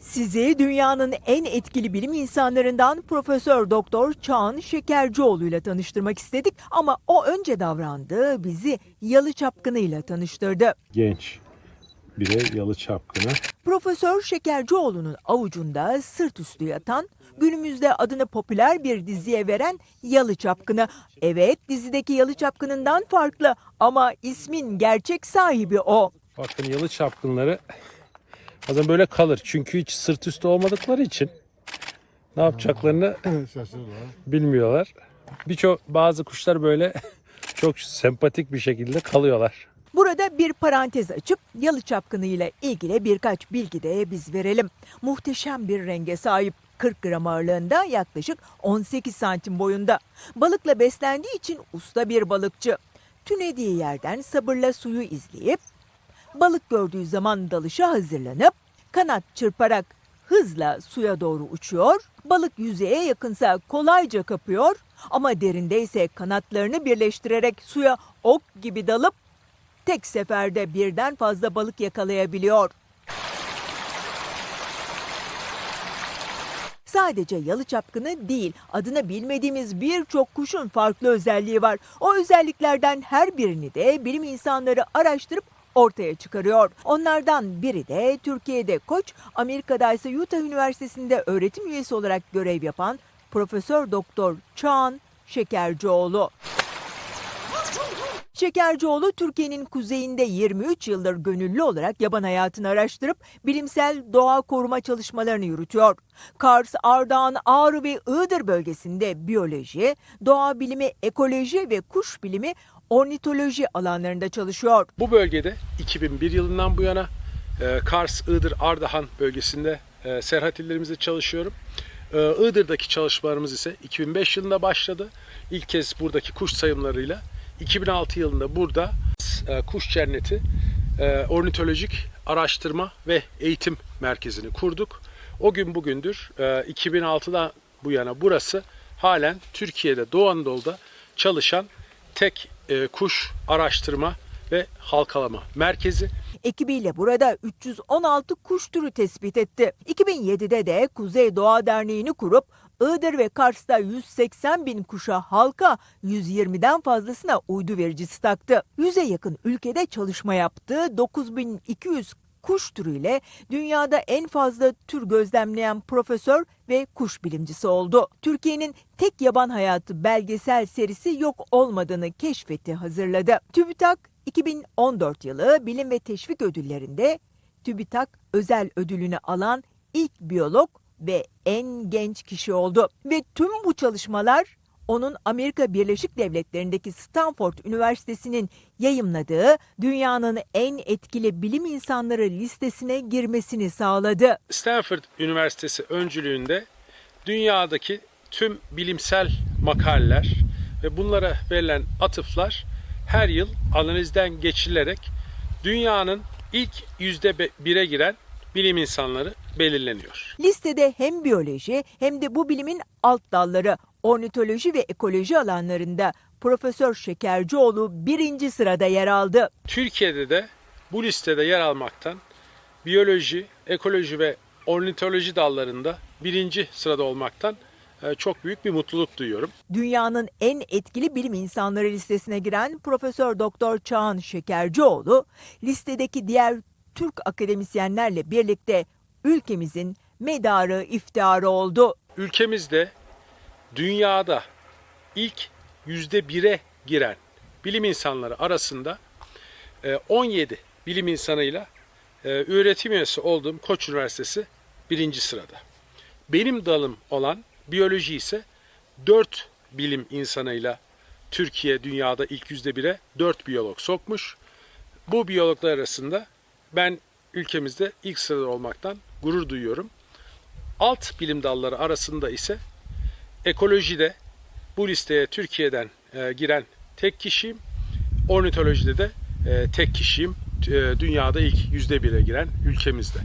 Sizi dünyanın en etkili bilim insanlarından Profesör Doktor Çağan Şekercioğlu ile tanıştırmak istedik ama o önce davrandı, bizi yalı çapkınıyla tanıştırdı. genç bire yalı çapkını. Profesör Şekercioğlu'nun avucunda sırt üstü yatan, günümüzde adını popüler bir diziye veren Yalı Çapkını. Evet, dizideki Yalı Çapkınından farklı ama ismin gerçek sahibi o. Bakın yalı çapkınları bazen böyle kalır. Çünkü hiç sırt üstü olmadıkları için ne yapacaklarını bilmiyorlar. Birçok bazı kuşlar böyle çok sempatik bir şekilde kalıyorlar. Burada bir parantez açıp yalı çapkını ile ilgili birkaç bilgi de biz verelim. Muhteşem bir renge sahip. 40 gram ağırlığında yaklaşık 18 santim boyunda. Balıkla beslendiği için usta bir balıkçı. Tünediği yerden sabırla suyu izleyip balık gördüğü zaman dalışa hazırlanıp kanat çırparak hızla suya doğru uçuyor. Balık yüzeye yakınsa kolayca kapıyor ama derindeyse kanatlarını birleştirerek suya ok gibi dalıp tek seferde birden fazla balık yakalayabiliyor. Sadece yalı çapkını değil, adını bilmediğimiz birçok kuşun farklı özelliği var. O özelliklerden her birini de bilim insanları araştırıp ortaya çıkarıyor. Onlardan biri de Türkiye'de Koç, Amerika'da ise Utah Üniversitesi'nde öğretim üyesi olarak görev yapan Profesör Doktor Çağan Şekercioğlu. Şekercioğlu Türkiye'nin kuzeyinde 23 yıldır gönüllü olarak yaban hayatını araştırıp bilimsel doğa koruma çalışmalarını yürütüyor. Kars, Ardahan, Ağrı ve Iğdır bölgesinde biyoloji, doğa bilimi, ekoloji ve kuş bilimi, ornitoloji alanlarında çalışıyor. Bu bölgede 2001 yılından bu yana e, Kars, Iğdır, Ardahan bölgesinde e, serhat illerimizde çalışıyorum. E, Iğdır'daki çalışmalarımız ise 2005 yılında başladı. İlk kez buradaki kuş sayımlarıyla 2006 yılında burada kuş cenneti ornitolojik araştırma ve eğitim merkezini kurduk. O gün bugündür e, 2006'dan bu yana burası halen Türkiye'de Doğu Anadolu'da çalışan tek e, kuş araştırma ve halkalama merkezi. Ekibiyle burada 316 kuş türü tespit etti. 2007'de de Kuzey Doğa Derneği'ni kurup Iğdır ve Kars'ta 180 bin kuşa halka 120'den fazlasına uydu vericisi taktı. 100'e yakın ülkede çalışma yaptı. 9200 kuş türüyle dünyada en fazla tür gözlemleyen profesör ve kuş bilimcisi oldu. Türkiye'nin tek yaban hayatı belgesel serisi yok olmadığını keşfetti, hazırladı. TÜBİTAK 2014 yılı Bilim ve Teşvik Ödülleri'nde TÜBİTAK özel ödülünü alan ilk biyolog ve en genç kişi oldu. Ve tüm bu çalışmalar onun Amerika Birleşik Devletleri'ndeki Stanford Üniversitesi'nin yayımladığı dünyanın en etkili bilim insanları listesine girmesini sağladı. Stanford Üniversitesi öncülüğünde dünyadaki tüm bilimsel makaleler ve bunlara verilen atıflar her yıl analizden geçirilerek dünyanın ilk yüzde bire giren bilim insanları belirleniyor. Listede hem biyoloji hem de bu bilimin alt dalları ornitoloji ve ekoloji alanlarında Profesör Şekercioğlu birinci sırada yer aldı. Türkiye'de de bu listede yer almaktan biyoloji, ekoloji ve ornitoloji dallarında birinci sırada olmaktan e, çok büyük bir mutluluk duyuyorum. Dünyanın en etkili bilim insanları listesine giren Profesör Doktor Çağan Şekercioğlu listedeki diğer Türk akademisyenlerle birlikte ülkemizin medarı iftiharı oldu. Ülkemizde dünyada ilk yüzde bire giren bilim insanları arasında e, 17 bilim insanıyla e, öğretim üyesi olduğum Koç Üniversitesi birinci sırada. Benim dalım olan biyoloji ise 4 bilim insanıyla Türkiye dünyada ilk yüzde bire 4 biyolog sokmuş. Bu biyologlar arasında ben ülkemizde ilk sırada olmaktan gurur duyuyorum. Alt bilim dalları arasında ise ekolojide bu listeye Türkiye'den e, giren tek kişiyim. Ornitolojide de e, tek kişiyim. E, dünyada ilk yüzde bire giren ülkemizde.